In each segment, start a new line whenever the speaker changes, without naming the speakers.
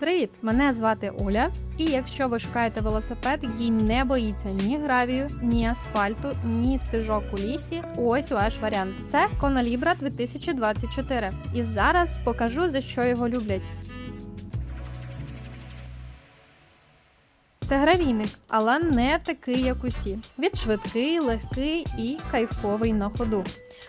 Привіт! Мене звати Оля. І якщо ви шукаєте велосипед, який не боїться ні гравію, ні асфальту, ні стежок у лісі, ось ваш варіант. Це Конолібра 2024. І зараз покажу за що його люблять. Це гравійник, але не такий, як усі. Він швидкий, легкий і кайфовий на ходу.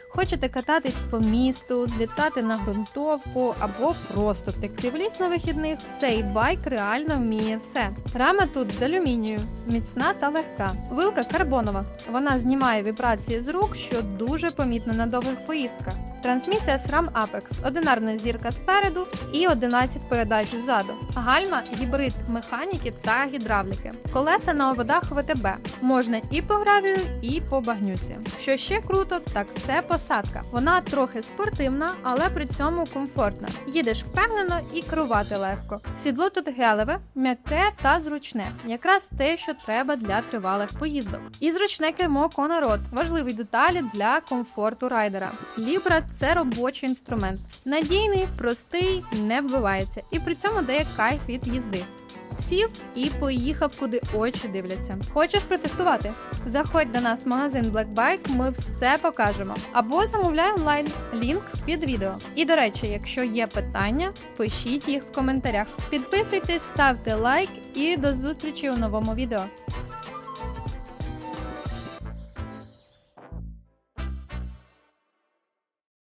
Хочете кататись по місту, злітати на ґрунтовку або просто втекти в ліс на вихідних, цей байк реально вміє все. Рама тут з алюмінію, міцна та легка. Вилка карбонова. Вона знімає вібрації з рук, що дуже помітно на довгих поїздках. Трансмісія SRAM Apex, одинарна зірка спереду і 11 передач ззаду. Гальма гібрид механіки та гідравліки. Колеса на ободах ВТБ. Можна і по гравію, і по багнюці. Що ще круто, так це посадка. Вона трохи спортивна, але при цьому комфортна. Їдеш впевнено і керувати легко. Сідло тут гелеве, м'яке та зручне, якраз те, що треба для тривалих поїздок. І зручне кермо Конород важливі деталі для комфорту райдера. Лібра це робочий інструмент. Надійний, простий, не вбивається, і при цьому дає кайф від їзди. Сів і поїхав, куди очі дивляться. Хочеш протестувати? Заходь до нас в магазин Black Bike, ми все покажемо. Або замовляй онлайн. Лінк під відео. І до речі, якщо є питання, пишіть їх в коментарях. Підписуйтесь, ставте лайк і до зустрічі у новому відео.